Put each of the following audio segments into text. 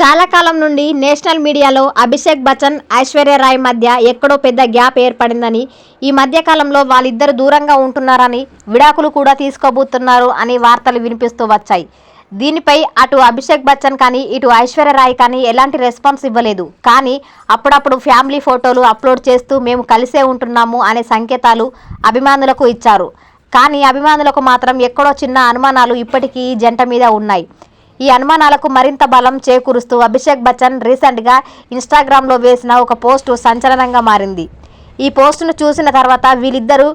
చాలా కాలం నుండి నేషనల్ మీడియాలో అభిషేక్ బచ్చన్ ఐశ్వర్య రాయ్ మధ్య ఎక్కడో పెద్ద గ్యాప్ ఏర్పడిందని ఈ మధ్య కాలంలో వాళ్ళిద్దరు దూరంగా ఉంటున్నారని విడాకులు కూడా తీసుకోబోతున్నారు అని వార్తలు వినిపిస్తూ వచ్చాయి. దీనిపై అటు అభిషేక్ బచ్చన్ కానీ ఇటు ఐశ్వర్య రాయ్ కానీ ఎలాంటి రెస్పాన్స్ ఇవ్వలేదు. కానీ అప్పుడప్పుడు ఫ్యామిలీ ఫోటోలు అప్లోడ్ చేస్తూ మేము కలిసే ఉంటున్నాము అనే సంకేతాలు అభిమానులకు ఇచ్చారు. కానీ అభిమానులకు మాత్రం ఎక్కడో చిన్న అనుమానాలు ఇప్పటికీ ఈ జంట మీద ఉన్నాయి. ఈ అనుమానాలకు మరింత బలం చేకూరుస్తూ అభిషేక్ బచ్చన్ రీసెంట్గా ఇన్స్టాగ్రామ్లో వేసిన ఒక పోస్టు సంచలనంగా మారింది. ఈ పోస్టును చూసిన తర్వాత వీళ్ళిద్దరూ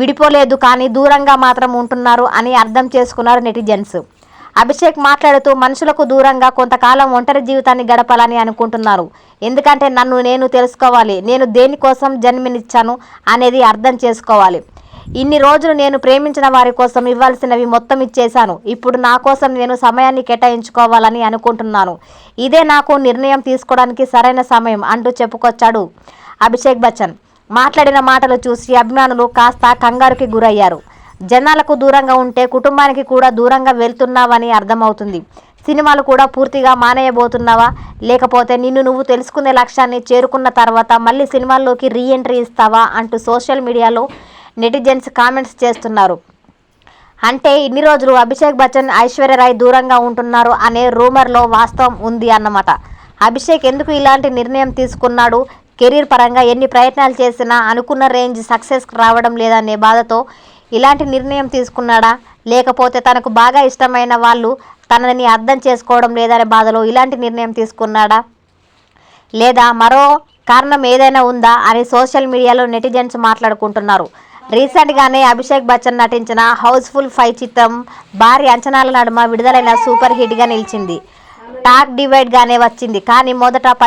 విడిపోలేదు కానీ దూరంగా మాత్రం ఉంటున్నారు అని అర్థం చేసుకున్నారు నెటిజన్స్. అభిషేక్ మాట్లాడుతూ మనుషులకు దూరంగా కొంతకాలం ఒంటరి జీవితాన్ని గడపాలని అనుకుంటున్నారు. ఎందుకంటే నన్ను నేను తెలుసుకోవాలి నేను దేనికోసం జన్మనిచ్చాను అనేది అర్థం చేసుకోవాలి. ఇన్ని రోజులు నేను ప్రేమించిన వారి కోసం ఇవ్వాల్సినవి మొత్తం ఇచ్చేశాను. ఇప్పుడు నా కోసం నేను సమయాన్ని కేటాయించుకోవాలని అనుకుంటున్నాను. ఇదే నాకు నిర్ణయం తీసుకోవడానికి సరైన సమయం అంటూ చెప్పుకొచ్చాడు అభిషేక్ బచ్చన్. మాట్లాడిన మాటలు చూసి అభిమానులు కాస్త కంగారుకి గురయ్యారు. జనాలకు దూరంగా ఉంటే కుటుంబానికి కూడా దూరంగా వెళ్తున్నావని అర్థమవుతుంది. సినిమాలు కూడా పూర్తిగా మానేయబోతున్నావా? లేకపోతే నిన్ను నువ్వు తెలుసుకునే లక్ష్యాన్ని చేరుకున్న తర్వాత మళ్ళీ సినిమాల్లోకి రీ ఎంట్రీ ఇస్తావా? అంటూ సోషల్ మీడియాలో నెటిజన్స్ కామెంట్స్ చేస్తున్నారు. అంటే ఇన్ని రోజులు అభిషేక్ బచ్చన్ ఐశ్వర్య రాయ్ దూరంగా ఉంటున్నారు అనే రూమర్లో వాస్తవం ఉంది అన్నమాట. అభిషేక్ ఎందుకు ఇలాంటి నిర్ణయం తీసుకున్నాడు? కెరీర్ పరంగా ఎన్ని ప్రయత్నాలు చేసినా అనుకున్న రేంజ్ సక్సెస్ రావడం లేదనే బాధతో ఇలాంటి నిర్ణయం తీసుకున్నాడా? లేకపోతే తనకు బాగా ఇష్టమైన వాళ్ళు తనని అర్థం చేసుకోవడం లేదనే బాధలో ఇలాంటి నిర్ణయం తీసుకున్నాడా? లేదా మరో కారణం ఏదైనా ఉందా అని సోషల్ మీడియాలో నెటిజన్స్ మాట్లాడుకుంటున్నారు. రీసెంట్గానే అభిషేక్ బచ్చన్ నటించిన హౌస్ఫుల్ ఫైవ్ చిత్రం భారీ అంచనాల నడుమ విడుదలైన సూపర్ హిట్గా నిలిచింది. టాక్ డివైడ్గానే వచ్చింది. కానీ మొదట పది